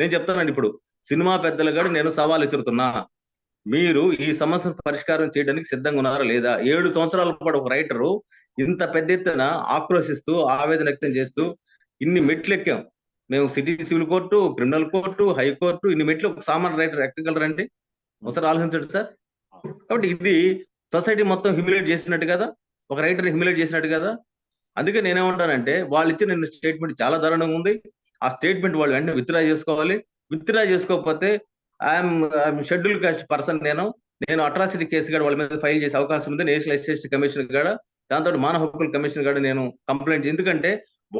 నేను చెప్తానండి ఇప్పుడు. సినిమా పెద్దలు కూడా నేను సవాల్ ఎదురుతున్నా. మీరు ఈ సమస్యను పరిష్కారం చేయడానికి సిద్ధంగా ఉన్నారా లేదా? ఏడు సంవత్సరాల పాటు ఒక రైటరు ఇంత పెద్ద ఎత్తున ఆక్రోశిస్తూ ఆవేదన వ్యక్తం చేస్తూ ఇన్ని మెట్లు ఎక్కాం మేము city civil court criminal court high court ఇన్ని మెట్లు ఒక సామాన్య రైటర్ ఎక్కగలరండి? ఒకసారి ఆలోచించండి సార్. కాబట్టి ఇది సొసైటీ మొత్తం హ్యూమిలేట్ చేసినట్టు కదా? ఒక రైటర్ హ్యూమిలేట్ చేసినట్టు కదా? అందుకే నేనేమంటానంటే వాళ్ళు ఇచ్చిన స్టేట్మెంట్ చాలా దారుణంగా ఉంది. ఆ స్టేట్మెంట్ వాళ్ళు వెంటనే విత్డ్రా చేసుకోవాలి. విత్డ్రా చేసుకోకపోతే ఐఎమ్ షెడ్యూల్ కాస్ట్ పర్సన్ నేను. నేను అట్రాసిటీ కేసు కూడా వాళ్ళ మీద ఫైల్ చేసే అవకాశం ఉంది. నేషనల్ ఎస్ఎస్టీ కమిషన్ కూడా. దాంతో మానవ హక్కుల కమిషన్ కూడా నేను కంప్లైంట్ ఎందుకంటే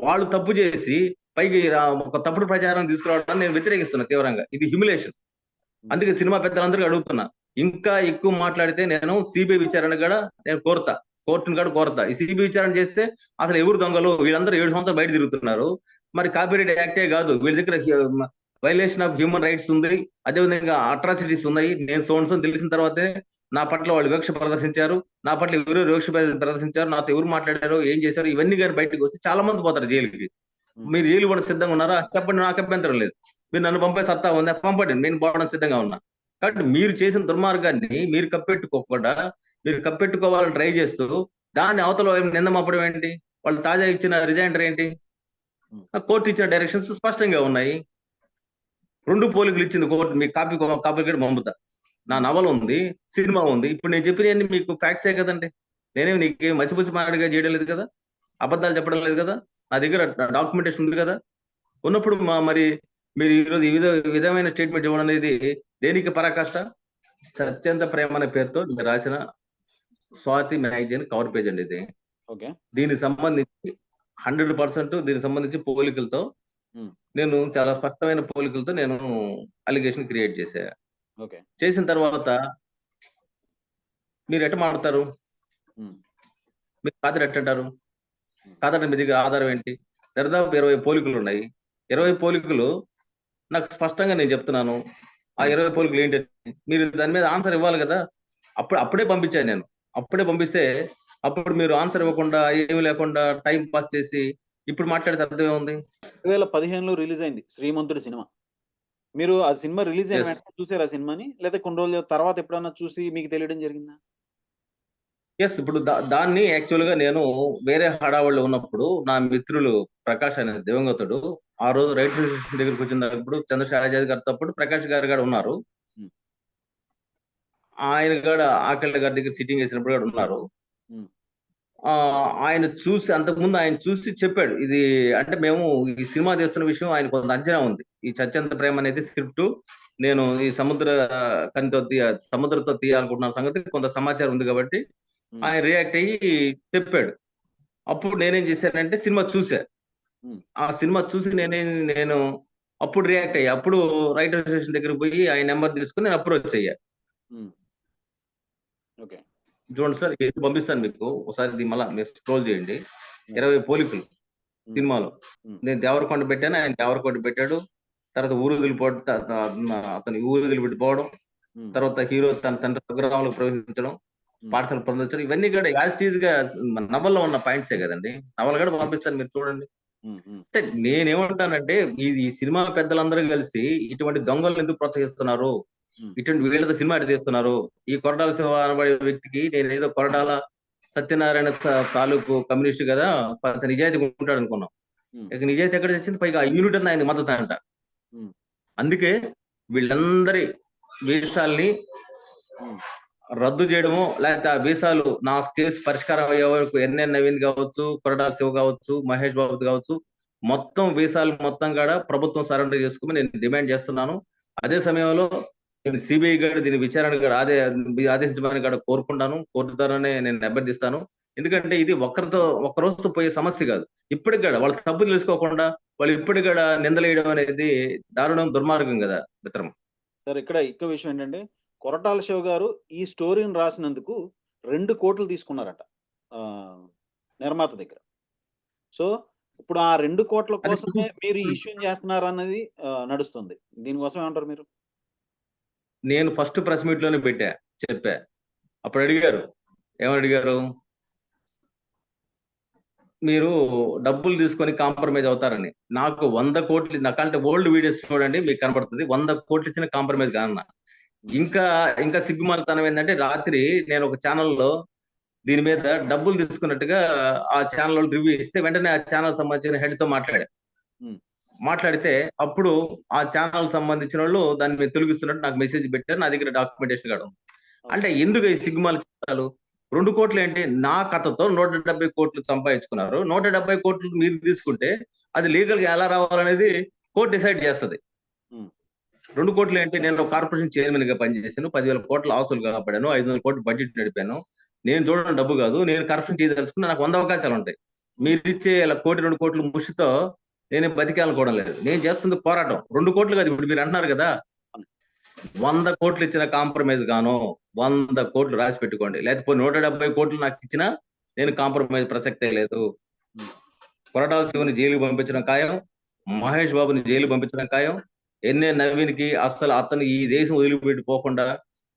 వాళ్ళు తప్పు చేసి పైకి ఒక తప్పుడు ప్రచారం తీసుకురావడానికి నేను వ్యతిరేకిస్తున్నా తీవ్రంగా. ఇది హ్యూమిలేషన్ అందుకే సినిమా పెద్దలందరికీ అడుగుతున్నా. ఇంకా ఎక్కువ మాట్లాడితే నేను సిబిఐ విచారణ కూడా నేను కోరుతా. కోర్టును కూడా కోరుతా. ఈ సిబిఐ విచారణ చేస్తే అసలు ఎవరు దొంగలు? వీళ్ళందరూ ఏడు సంవత్సరాలు బయట తిరుగుతున్నారు. మరి కాపీరైట్ యాక్టే కాదు. వీళ్ళ దగ్గర వైలేషన్ ఆఫ్ హ్యూమన్ రైట్స్ ఉంది. అదేవిధంగా అట్రాసిటీస్ ఉన్నాయి. నేను సోన్స్ తెలిసిన తర్వాతే నా పట్ల వాళ్ళు వివక్ష ప్రదర్శించారు. నా పట్ల ఎవరు వివక్ష ప్రదర్శించారు. నాతో ఎవరు మాట్లాడారు ఏం చేశారు ఇవన్నీ కానీ బయటకు వస్తే చాలా మంది పోతారు జైలుకి. మీరు జైలు కూడా సిద్ధంగా ఉన్నారా? చెప్పండి నాకు అభ్యంతరం లేదు. మీరు నన్ను పంపే సత్తా ఉందా? పంపండి. నేను పోవడం సిద్ధంగా ఉన్నా. కాబట్టి మీరు చేసిన దుర్మార్గాన్ని మీరు కప్పెట్టుకోకుండా మీరు కప్పెట్టుకోవాలని ట్రై చేస్తూ దాన్ని అవతల వైపు నింద మప్పడం ఏంటి? వాళ్ళు తాజా ఇచ్చిన రిజైండర్ ఏంటి? కోర్టు ఇచ్చిన డైరెక్షన్స్ స్పష్టంగా ఉన్నాయి. రెండు పోలికలు ఇచ్చింది కోర్టు. మీకు కాపీ కాపీ పంపుతా. నా నవల ఉంది సినిమా ఉంది. ఇప్పుడు నేను చెప్పినవన్నీ మీకు ఫ్యాక్ట్సే కదండి. నేనేమి నీకు మసిపుసి మాడిగా చేయడం లేదు కదా? అబద్ధాలు చెప్పడం లేదు కదా? నా దగ్గర డాక్యుమెంటేషన్ ఉంది కదా? ఉన్నప్పుడు మా మరి మీరు ఈరోజు ఈ విధ విధమైన స్టేట్మెంట్ ఇవ్వడం అనేది దేనికి పరాకాష్ట? సత్యంత ప్రేమ అనే పేరుతో మీరు రాసిన స్వాతి మ్యాగజైన్ కవర్ పేజ్ అండి ఇది. దీనికి సంబంధించి హండ్రెడ్ పర్సెంట్ దీనికి సంబంధించి పోలికలతో. నేను చాలా స్పష్టమైన పోలికలతో నేను అలిగేషన్ క్రియేట్ ఓకే. చేసిన తర్వాత మీరు ఎట్ట మాడతారు. మీరు ఖాతారు ఎట్టంటారు ఖాతాడు మీ దగ్గర ఆధారం ఏంటి? దరిదాపు ఇరవై పోలికలు ఉన్నాయి. ఇరవై పోలికలు నాకు స్పష్టంగా నేను చెప్తున్నాను. ఆ ఇరవై పోలికలు ఏంటి? మీరు దాని మీద ఆన్సర్ ఇవ్వాలి కదా? అప్పుడు అప్పుడే పంపించాను నేను. అప్పుడే పంపిస్తే అప్పుడు మీరు ఆన్సర్ ఇవ్వకుండా ఏమి లేకుండా టైం పాస్ చేసి ఇప్పుడు మాట్లాడితే అర్థం ఏముంది రెండు వేల పదిహేనులో రిలీజ్ అయింది శ్రీమంతుడి సినిమా మీరు ఆ సినిమా రిలీజ్ అయిన Yes. వెంటనే చూసారు ఆ సినిమాని లేదా కొన్ని రోజుల తర్వాత ఎప్పుడన్నా చూసి మీకు తెలియడం జరిగిందా ఎస్ ఇప్పుడు దా- దాన్ని యాక్చువల్గా నేను వేరే హడావుల్లో ఉన్నప్పుడు నా మిత్రులు ప్రకాష్ అనే దివంగతుడు ఆ రోజు రైటర్ స్టేషన్ దగ్గరికి వచ్చినప్పుడు చంద్రశేఖర్ ఆజాద్ గారు తప్పుడు ప్రకాష్ గారు కూడా ఉన్నారు Hmm. ఆయన కూడా ఆకళ్ళ గారి దగ్గర సిట్టింగ్ చేసినప్పుడు కూడా ఉన్నారు Hmm. ఆ ఆయన చూసి అంతకుముందు ఆయన చూసి చెప్పాడు. ఇది అంటే మేము ఈ సినిమా తీస్తున్న విషయం ఆయన కొంత అంచనా ఉంది. ఈ చచ్చంత ప్రేమ అనేది స్క్రిప్ట్. నేను ఈ సముద్ర కనితో తీయ సముద్రంతో తీయాలనుకుంటున్న సంగతి కొంత సమాచారం ఉంది కాబట్టి. ఆయన రియాక్ట్ అయ్యి చెప్పాడు. అప్పుడు నేనేం చేశానంటే సినిమా చూసా. ఆ సినిమా చూసి నేనే నేను అప్పుడు రియాక్ట్ అయ్యా. అప్పుడు రైటర్ స్టేషన్ దగ్గర పోయి ఆయన నెంబర్ తీసుకుని నేను అప్రోచ్ అయ్యా. ఓకే. చూడండి సార్ ఇది పంపిస్తాను మీకు. ఒకసారి ఇది మళ్ళీ మీరు స్క్రోల్ చేయండి. ఇరవై పోలికలు సినిమాలో. నేను దేవరకొండ పెట్టాను ఆయన దేవరకొండ పెట్టాడు. తర్వాత ఊరు వదిలిపోవడం అతను ఊరు వదిలిపెట్టిపోవడం. తర్వాత హీరో తన తండ్రి స్వగ్రామంలో ప్రవేశించడం పాఠశాల పొందించడం ఇవన్నీ కూడా యాజ్గా నవల్లో ఉన్న పాయింట్సే కదండి. నవల కూడా పంపిస్తాను మీరు చూడండి. అంటే నేనేమంటానంటే ఈ సినిమా పెద్దలందరూ కలిసి ఇటువంటి దొంగలను ఎందుకు ప్రోత్సహిస్తున్నారు. ఇటువంటి వీళ్ళతో సినిమా ఎటు తీస్తున్నారు ఈ కొరటాల శివ అనబడే వ్యక్తికి నేను ఏదో కొరటాల సత్యనారాయణ తాలూకు కమ్యూనిస్ట్ కదా నిజాయితీ ఉంటాడు అనుకున్నాం Hmm. ఇక నిజాయితీ ఎక్కడ తెచ్చింది పైగా యూనిట్ అని ఆయన మద్దతు అంట Hmm. అందుకే వీళ్ళందరి వీసాల్ని Hmm. రద్దు చేయడము లేకపోతే ఆ వీసాలు నా కేసు పరిష్కారం అయ్యే వరకు ఎన్ఎన్ నవీన్ కావచ్చు కొరటాల శివ కావచ్చు మహేష్ బాబు కావచ్చు మొత్తం వీసాలు మొత్తం కూడా ప్రభుత్వం సరెండర్ చేసుకోమని నేను డిమాండ్ చేస్తున్నాను అదే సమయంలో సిబిఐ గారు దీని విచారణ కూడా ఆదే ఆదేశించమని కూడా కోరుకుంటాను కోర్టు ద్వారానే నేను అభ్యర్థిస్తాను. ఎందుకంటే ఇది ఒక్కరితో ఒక్క రోజుతో పోయే సమస్య కాదు. ఇప్పటికి కూడా వాళ్ళ తప్పు తెలుసుకోకుండా వాళ్ళు ఇప్పటికి కూడా నిందలేయడం అనేది దారుణం దుర్మార్గం కదా మిత్రం సార్ ఇక్కడ ఇంకో విషయం ఏంటంటే కొరటాల శివ గారు ఈ స్టోరీని రాసినందుకు రెండు కోట్లు తీసుకున్నారట ఆ, నిర్మాత దగ్గర. సో ఇప్పుడు ఆ రెండు కోట్ల కోసమే మీరు ఈ ఇష్యూ చేస్తున్నారు అన్నది నడుస్తుంది. దీనికోసం ఏమంటారు మీరు? నేను ఫస్ట్ ప్రెస్ మీట్లోనే పెట్టా చెప్పా. అప్పుడు అడిగారు ఏమని అడిగారు? మీరు డబ్బులు తీసుకొని కాంప్రమైజ్ అవుతారని. నాకు వంద కోట్లు నాకంటే ఓల్డ్ వీడియోస్ చూడండి మీకు కనబడుతుంది వంద కోట్లు ఇచ్చిన కాంప్రమైజ్ కానన్న ఇంకా ఇంకా సిగ్గుమలతనం ఏంటంటే రాత్రి నేను ఒక ఛానల్లో దీని మీద డబ్బులు తీసుకున్నట్టుగా ఆ ఛానల్ రివ్యూ ఇస్తే వెంటనే ఆ ఛానల్ సంబంధించిన హెడ్తో మాట్లాడా. మాట్లాడితే అప్పుడు ఆ ఛానల్ సంబంధించిన వాళ్ళు దాన్ని మీద తొలగిస్తున్నట్టు నాకు మెసేజ్ పెట్టారు. నా దగ్గర డాక్యుమెంటేషన్ కూడా ఉంది. అంటే ఎందుకు ఈ సిగ్మాల చిత్రాలు రెండు కోట్లు ఏంటి? నా కథతో నూట డెబ్బై కోట్లు సంపాదించుకున్నారు. నూట డెబ్బై కోట్లు మీరు తీసుకుంటే అది లీగల్గా ఎలా రావాలనేది కోర్టు డిసైడ్ చేస్తది. రెండు కోట్లు ఏంటి? నేను కార్పొరేషన్ చైర్మన్గా పనిచేశాను. పదివేల కోట్ల ఆస్తులు కాపాడాను ఐదు వందల కోట్ల బడ్జెట్ నడిపాను. నేను చూడడం డబ్బు కాదు. నేను కరప్షన్ చేయదలుచుకున్నా నాకు వంద అవకాశాలు ఉంటాయి మీరు ఇచ్చే ఇలా కోటి రెండు కోట్ల ముష్టితో నేను బతికాలనుకోవడం లేదు. నేను చేస్తుంది పోరాటం. రెండు కోట్లు కాదు ఇప్పుడు మీరు అంటున్నారు కదా. వంద కోట్లు ఇచ్చిన కాంప్రమైజ్ గాను వంద కోట్లు రాసి పెట్టుకోండి. లేకపోతే నూట డెబ్బై కోట్లు నాకు ఇచ్చినా నేను కాంప్రమైజ్ ప్రసక్తే లేదు. కొరటాల శివుని జైలుకి పంపించడం ఖాయం మహేష్ బాబుని జైలు పంపించడం ఖాయం. ఎన్ఏ నవీన్కి అసలు అతను ఈ దేశం వదిలిపెట్టి పోకుండా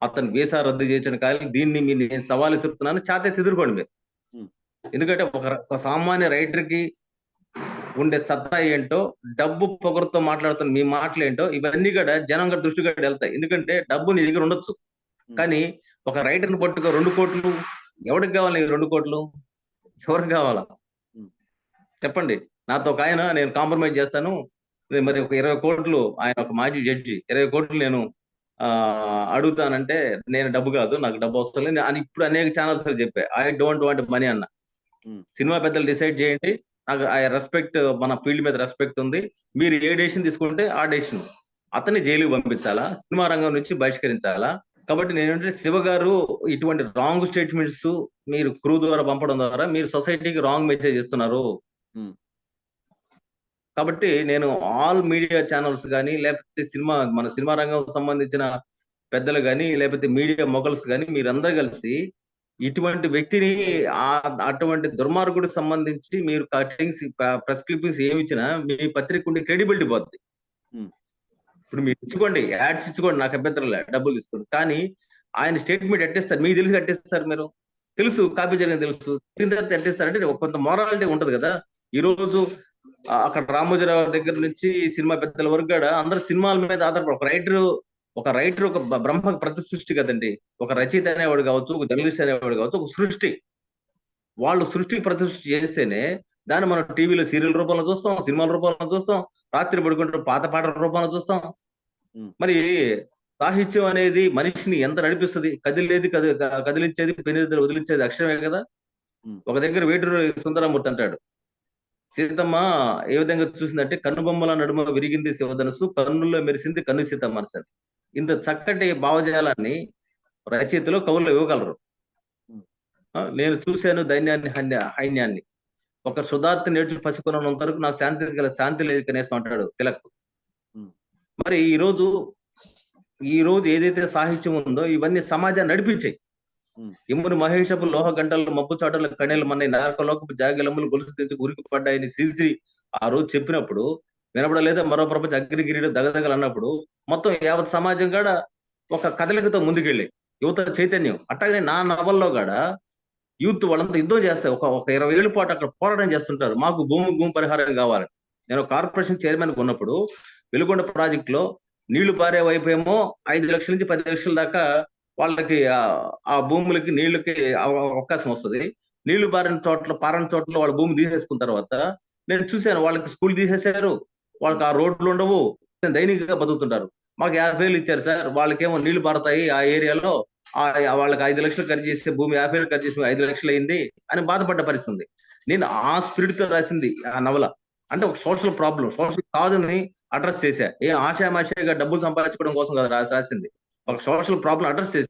అతను వీసా రద్దు చేసిన ఖాయం. దీన్ని మీరు నేను సవాల్ ఇస్తున్నాను చేత ఎదుర్కోండి మీరు. ఎందుకంటే ఒక ఒక సామాన్య రైటర్కి ఉండే సత్తా ఏంటో డబ్బు పొగరుతో మాట్లాడుతున్న మీ మాటలు ఏంటో ఇవన్నీ కూడా జనం దృష్టి కూడా వెళ్తాయి. ఎందుకంటే డబ్బు నీ దగ్గర ఉండొచ్చు. కానీ ఒక రైటర్ని పట్టుకో రెండు కోట్లు ఎవరికి కావాలి రెండు కోట్లు? ఎవరికి కావాలా. చెప్పండి. నాతో ఒక ఆయన నేను కాంప్రమైజ్ చేస్తాను. మరి ఒక ఇరవై కోట్లు ఆయన ఒక మాజీ జడ్జి. ఇరవై కోట్లు నేను ఆ అడుగుతానంటే నేను డబ్బు కాదు నాకు డబ్బు వస్తుంది అని ఇప్పుడు అనేక ఛానల్స్ చెప్పా. ఐ డోంట్ వాంట్ మనీ అన్న. సినిమా పెద్దలు డిసైడ్ చేయండి. నాకు ఆ రెస్పెక్ట్ మన ఫీల్డ్ మీద రెస్పెక్ట్ ఉంది. మీరు ఏ డెసిషన్ తీసుకుంటే ఆ డెసిషన్ అతన్ని జైలుకి పంపించాలా? సినిమా రంగం నుంచి బహిష్కరించాలా? కాబట్టి నేనంటే శివ గారు ఇటువంటి రాంగ్ స్టేట్మెంట్స్ మీరు క్రూ ద్వారా పంపడం ద్వారా మీరు సొసైటీకి రాంగ్ మెసేజ్ ఇస్తున్నారు. Hmm. కాబట్టి నేను ఆల్ మీడియా ఛానల్స్ కానీ లేకపోతే సినిమా మన సినిమా రంగం సంబంధించిన పెద్దలు కానీ లేకపోతే మీడియా మొగల్స్ కానీ మీరందరూ కలిసి ఇటువంటి వ్యక్తిని అటువంటి దుర్మార్గుడికి సంబంధించి మీరు కటింగ్స్ ప్రెస్ క్లిప్పింగ్స్ ఏమి ఇచ్చినా మీ పత్రిక ఉండే క్రెడిబిలిటీ పోతుంది. ఇప్పుడు మీరు ఇచ్చుకోండి యాడ్స్ ఇచ్చుకోండి నాకు అభ్యంతరం లేదు డబ్బులు తీసుకోండి. కానీ ఆయన స్టేట్మెంట్ ఎట్టేస్తారు మీకు తెలిసి కట్టేస్తారు మీరు? తెలుసు కాపీ జరిగింది తెలుసు. జరిగిన తర్వాత ఎట్టేస్తారంటే ఒక కొంత మొరాలిటీ ఉంటది కదా. ఈ రోజు అక్కడ రామోజీరావు దగ్గర నుంచి సినిమా పెద్దల వరకు కూడా అందరు సినిమాల మీద ఆధారపడి ఒక రైటర్ ఒక రైటర్ ఒక బ్రహ్మ ప్రతి సృష్టి కదండి. ఒక రచయిత అనేవాడు కావచ్చు ఒక జర్నలిస్ట్ అనేవాడు కావచ్చు ఒక సృష్టి. వాళ్ళు సృష్టి ప్రతిసృష్టి చేస్తేనే దాన్ని మనం టీవీలో సీరియల్ రూపంలో చూస్తాం సినిమాల రూపంలో చూస్తాం రాత్రి పడుకుంటే పాత పాటల రూపంలో చూస్తాం. మరి సాహిత్యం అనేది మనిషిని ఎంత నడిపిస్తుంది? కదిలేది కది కదిలించేది పెనిది వదిలించేది అక్షరమే కదా. ఒక దగ్గర వేటూరు సుందరమూర్తి అంటాడు. సీతమ్మ ఏ విధంగా చూసిందంటే కన్నుబొమ్మల నడుమ విరిగింది శివధనుసు కన్నుల్లో మెరిసింది కన్ను సీతమ్మ మనసు ఇంత చక్కటి భావజాలాన్ని రచయితలో కవుల్లో ఇవ్వగలరు. నేను చూశాను దైన్యాన్ని హన్య- హైన్యాన్ని. ఒక సుధార్త నేర్చు పసికొనంత వరకు నాకు శాంతి గల శాంతి లేదు కనేసి అంటాడు తిలక్. మరి ఈ రోజు ఈ రోజు ఏదైతే సాహిత్యం ఉందో ఇవన్నీ సమాజాన్ని నడిపించాయి. ఇమ్ముని మహేషపు లోహ గంటలు మబ్బు చాటలు కణేలు మన నరకలోకపు జాగిలములు గొలుసు తెచ్చి గురికి పడ్డాయని సిసి ఆ రోజు చెప్పినప్పుడు వినపడలేదా మరో ప్రపంచ అగ్నిగిరిడు దగదగలు అన్నప్పుడు మొత్తం యావత్ సమాజం కూడా ఒక కదలికతో ముందుకెళ్ళి యువత చైతన్యం. అట్లాగనే నా నవల్లో కూడా యూత్ వాళ్ళంతా యుద్ధం చేస్తారు ఒక ఒక ఇరవై ఏళ్ళ పాటు అక్కడ పోరాటం చేస్తుంటారు. మాకు భూమి భూమి పరిహారం కావాలి. నేను కార్పొరేషన్ చైర్మన్ ఉన్నప్పుడు వెలుగొండ ప్రాజెక్ట్లో నీళ్ళు పారే వైపు ఏమో ఐదు లక్షల నుంచి పది లక్షల దాకా వాళ్ళకి ఆ- భూములకి నీళ్ళకి అవకాశం వస్తుంది. నీళ్ళు పారిన చోట్ల పారని చోట్ల వాళ్ళ భూమి తీసేసుకున్న తర్వాత నేను చూశాను వాళ్ళకి స్కూల్ తీసేశారు. వాళ్ళకి ఆ రోడ్లు ఉండవు. దైనికంగా బతుకుతుంటారు. మాకు యాభై వేలు ఇచ్చారు సార్. వాళ్ళకేమో నీళ్ళు పారతాయి ఆ ఏరియాలో. ఆ వాళ్ళకి ఐదు లక్షలు ఖర్చు చేస్తే భూమి యాభై వేలు ఖర్చు చేసి ఐదు లక్షలు అయింది అని బాధపడ్డ పరిస్థితి ఉంది. నేను ఆ స్పిరిట్తో రాసింది ఆ నవల. అంటే ఒక సోషల్ ప్రాబ్లం సోషల్ కాజ్ని అడ్రస్ చేశా. ఏ ఆశామాషగా డబ్బులు సంపాదించుకోవడం కోసం కదా రాసి రాసింది. ఒక సోషల్ ప్రాబ్లం అడ్రస్ చేసి